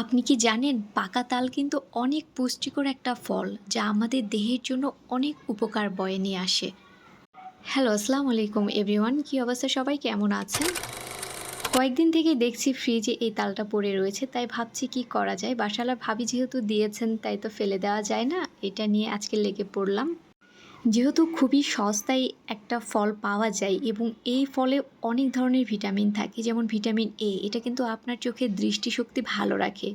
আপনি কি জানেন, পাকা তাল কিন্তু অনেক পুষ্টিকর একটা ফল যা আমাদের দেহের জন্য অনেক উপকার বয়ে নিয়ে আসে। হ্যালো, আসসালামু আলাইকুম এভরিওয়ান, কী অবস্থা সবাই? কেমন আছেন? কয়েকদিন থেকেই দেখছি ফ্রিজে এই তালটা পড়ে রয়েছে, তাই ভাবছি কি করা যায়? বাসালা ভাবি যেহেতু দিয়েছেন, তাই তো ফেলে দেওয়া যায় না। এটা নিয়ে আজকে লেগে পড়লাম। যেহেতু খুবই সস্তায় একটা ফল পাওয়া যায় এবং এই ফলে অনেক ধরনের ভিটামিন থাকে, যেমন ভিটামিন এ এটা কিন্তু আপনার চোখের দৃষ্টিশক্তি ভালো রাখে।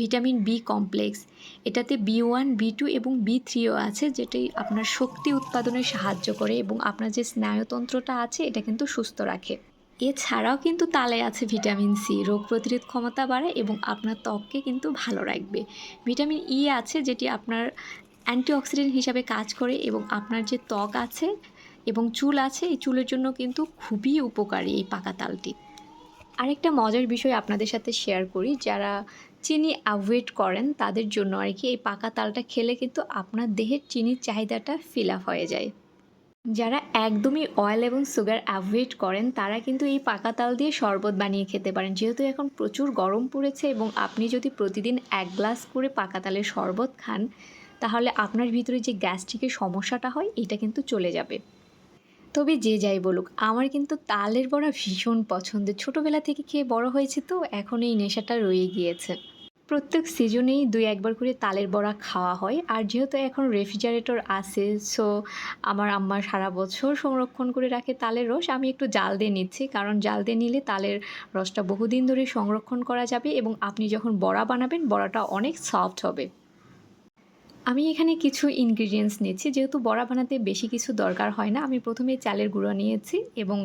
ভিটামিন বি কমপ্লেক্স, এটাতে বি ওয়ান বি টু এবং বি থ্রিও আছে যেটাই আপনার শক্তি উৎপাদনে সাহায্য করে এবং আপনার যে স্নায়ুতন্ত্রটা আছে, এটা কিন্তু সুস্থ রাখে। এছাড়াও কিন্তু তালে আছে ভিটামিন সি রোগ প্রতিরোধ ক্ষমতা বাড়ায় এবং আপনার ত্বককে কিন্তু ভালো রাখবে। ভিটামিন ই আছে, যেটি আপনার অ্যান্টিঅক্সিডেন্ট হিসাবে কাজ করে এবং আপনার যে ত্বক আছে এবং চুল আছে, এই চুলের জন্য কিন্তু খুবই উপকারী এই পাকা তালটি। আরেকটা মজার বিষয় আপনাদের সাথে শেয়ার করি, যারা চিনি অ্যাভয়েড করেন, তাদের জন্য আর কি এই পাকা তালটা খেলে কিন্তু আপনার দেহের চিনির চাহিদাটা ফিল আপ হয়ে যায়। যারা একদমই অয়েল এবং সুগার অ্যাভয়েড করেন, তারা কিন্তু এই পাকা তাল দিয়ে শরবত বানিয়ে খেতে পারেন। যেহেতু এখন প্রচুর গরম পড়েছে এবং আপনি যদি প্রতিদিন এক গ্লাস করে পাকা তালের শরবত খান তাহলে আপনার ভিতরে যে গ্যাস্ট্রিকের সমস্যাটা হয়, এটা কিন্তু চলে যাবে। তবে যে যাই বলুক, আমার কিন্তু তালের বড়া ভীষণ পছন্দের। ছোটোবেলা থেকে খেয়ে বড় হয়েছে তো, এখন এই নেশাটা রয়ে গিয়েছে। প্রত্যেক সিজনেই দুই একবার করে তালের বড়া খাওয়া হয়। আর যেহেতু এখন রেফ্রিজারেটর আছে সো আমার আম্মা সারা বছর সংরক্ষণ করে রাখে তালের রস। আমি একটু জাল দিয়ে নিচ্ছি, কারণ জাল দিয়ে নিলে তালের রসটা বহুদিন ধরে সংরক্ষণ করা যাবে এবং আপনি যখন বড়া বানাবেন, বড়াটা অনেক সফট হবে। আমি এখানে কিছু ইনগ্রিডিয়েন্টস নিয়েছি যেহেতু বড়া বানাতে বেশি কিছু দরকার হয় না, আমি প্রথমে চালের গুঁড়ো নিয়েছি এবং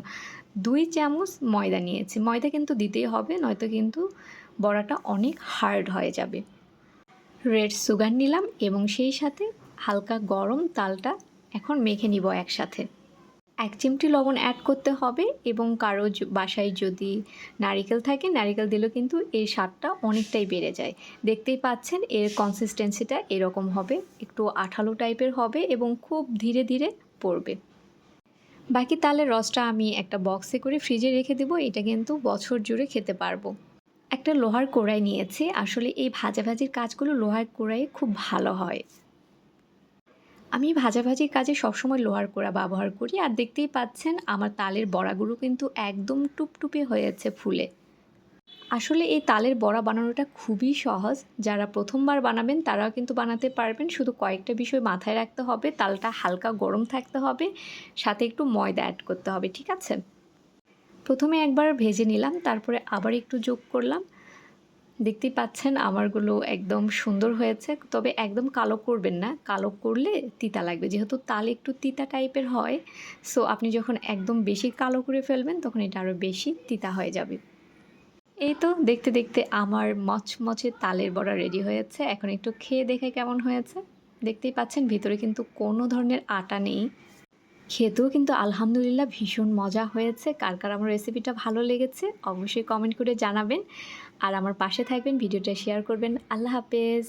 দুই চামচ ময়দা নিয়েছি। ময়দা কিন্তু দিতেই হবে, নয়তো কিন্তু বড়াটা অনেক হার্ড হয়ে যাবে। রেড সুগার নিলাম এবং সেই সাথে হালকা গরম তালটা এখন মেখে নিব একসাথে। এক চিমটি লবণ অ্যাড করতে হবে এবং কারও বাসায় যদি নারিকেল থাকে, নারিকেল দিলেও কিন্তু এই স্বাদটা অনেকটাই বেড়ে যায়। দেখতেই পাচ্ছেন, এর কনসিস্টেন্সিটা এরকম হবে, একটু আঠালো টাইপের হবে এবং খুব ধীরে ধীরে পড়বে। বাকি তালের রসটা আমি একটা বক্সে করে ফ্রিজে রেখে দেবো, এটা কিন্তু বছর জুড়ে খেতে পারব। একটা লোহার কড়াই নিয়েছি, আসলে এই ভাজাভাজির কাজগুলো লোহার কড়াইয়ে খুব ভালো হয়। আমি ভাজাভাজির কাজে সবসময় লোহার কোড়া ব্যবহার করি আর দেখতেই পাচ্ছেন আমার তালের বড়াগুলো কিন্তু একদম টুপটুপে হয়েছে ফুলে। আসলে এই তালের বড়া বানানোটা খুবই সহজ। যারা প্রথমবার বানাবেন তারাও কিন্তু বানাতে পারবেন। শুধু কয়েকটা বিষয় মাথায় রাখতে হবে, তালটা হালকা গরম থাকতে হবে, সাথে একটু ময়দা অ্যাড করতে হবে, ঠিক আছে? প্রথমে একবার ভেজে নিলাম, তারপরে আবার একটু যোগ করলাম। দেখতেই পাচ্ছেন আমারগুলো একদম সুন্দর হয়েছে। তবে একদম কালো করবেন না। কালো করলে তিতা লাগবে। যেহেতু তাল একটু তিতা টাইপের হয়, সো আপনি যখন একদম বেশি কালো করে ফেলবেন, তখন এটা আরও বেশি তিতা হয়ে যাবে। এই তো দেখতে দেখতে আমার মচমচে তালের বড়া রেডি হয়েছে। এখন একটু খেয়ে দেখে কেমন হয়েছে। দেখতেই পাচ্ছেন ভিতরে কিন্তু কোনো ধরনের আটা নেই। খেতেও কিন্তু আলহামদুলিল্লাহ ভীষণ মজা হয়েছে। কার কার আমার রেসিপিটা ভালো লেগেছে, অবশ্যই কমেন্ট করে জানাবেন। আর আমার পাশে থাকবেন, ভিডিওটা শেয়ার করবেন। আল্লাহ হাফেজ।